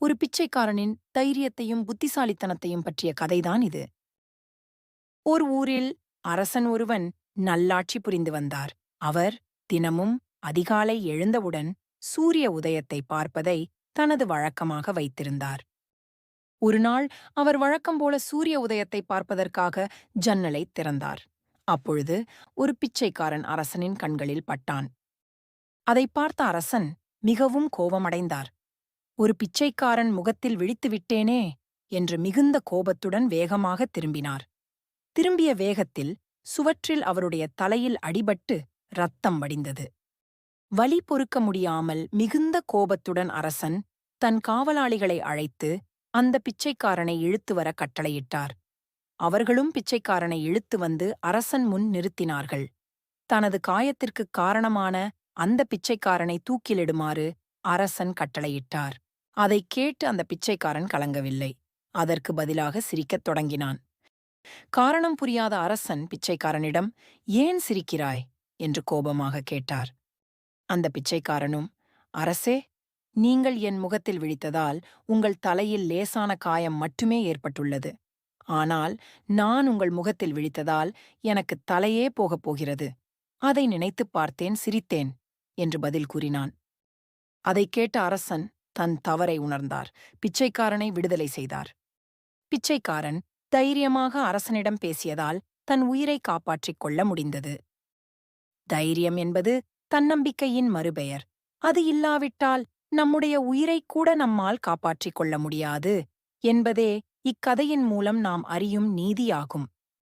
ஒரு பிச்சைக்காரனின் தைரியத்தையும் புத்திசாலித்தனத்தையும் பற்றிய கதைதான் இது. ஒரு ஊரில் அரசன் ஒருவன் நல்லாட்சி புரிந்து வந்தார். அவர் தினமும் அதிகாலை எழுந்தவுடன் சூரிய உதயத்தை பார்ப்பதை தனது வழக்கமாக வைத்திருந்தார். ஒருநாள் அவர் வழக்கம் போல சூரிய உதயத்தை பார்ப்பதற்காக ஜன்னலை திறந்தார். அப்பொழுது ஒரு பிச்சைக்காரன் அரசனின் கண்களில் பட்டான். அதை பார்த்த அரசன் மிகவும் கோபமடைந்தார். ஒரு பிச்சைக்காரன் முகத்தில் விழித்து விட்டேனே என்று மிகுந்த கோபத்துடன் வேகமாக திரும்பினார். திரும்பிய வேகத்தில் சுவற்றில் அவருடைய தலையில் அடிபட்டு ரத்தம் வடிந்தது. வலி பொறுக்க முடியாமல் மிகுந்த கோபத்துடன் அரசன் தன் காவலாளிகளை அழைத்து அந்த பிச்சைக்காரனை இழுத்து வர கட்டளையிட்டார். அவர்களும் பிச்சைக்காரனை இழுத்து வந்து அரசன் முன் நிறுத்தினார்கள். தனது காயத்திற்குக் காரணமான அந்த பிச்சைக்காரனை தூக்கிலிடுமாறு அரசன் கட்டளையிட்டார். அதைக் கேட்டு அந்த பிச்சைக்காரன் கலங்கவில்லை. அதற்கு பதிலாக சிரிக்கத் தொடங்கினான். காரணம் புரியாத அரசன் பிச்சைக்காரனிடம் ஏன் சிரிக்கிறாய்? என்று கோபமாக கேட்டார். அந்த பிச்சைக்காரனும் அரசே நீங்கள் என் முகத்தில் விழித்ததால் உங்கள் தலையில் லேசான காயம் மட்டுமே ஏற்பட்டுள்ளது. ஆனால் நான் உங்கள் முகத்தில் விழித்ததால் எனக்கு தலையே போகப் போகிறது. அதை நினைத்துப் பார்த்தேன் சிரித்தேன் என்று பதில் கூறினான். அதைக் கேட்ட அரசன் தன் தவறை உணர்ந்தார். பிச்சைக்காரனை விடுதலை செய்தார். பிச்சைக்காரன் தைரியமாக அரசனிடம் பேசியதால் தன் உயிரை காப்பாற்றிக் கொள்ள முடிந்தது. தைரியம் என்பது தன்னம்பிக்கையின் மறுபெயர். அது இல்லாவிட்டால் நம்முடைய உயிரைக் கூட நம்மால் காப்பாற்றிக் கொள்ள முடியாது என்பதே இக்கதையின் மூலம் நாம் அறியும் நீதியாகும்.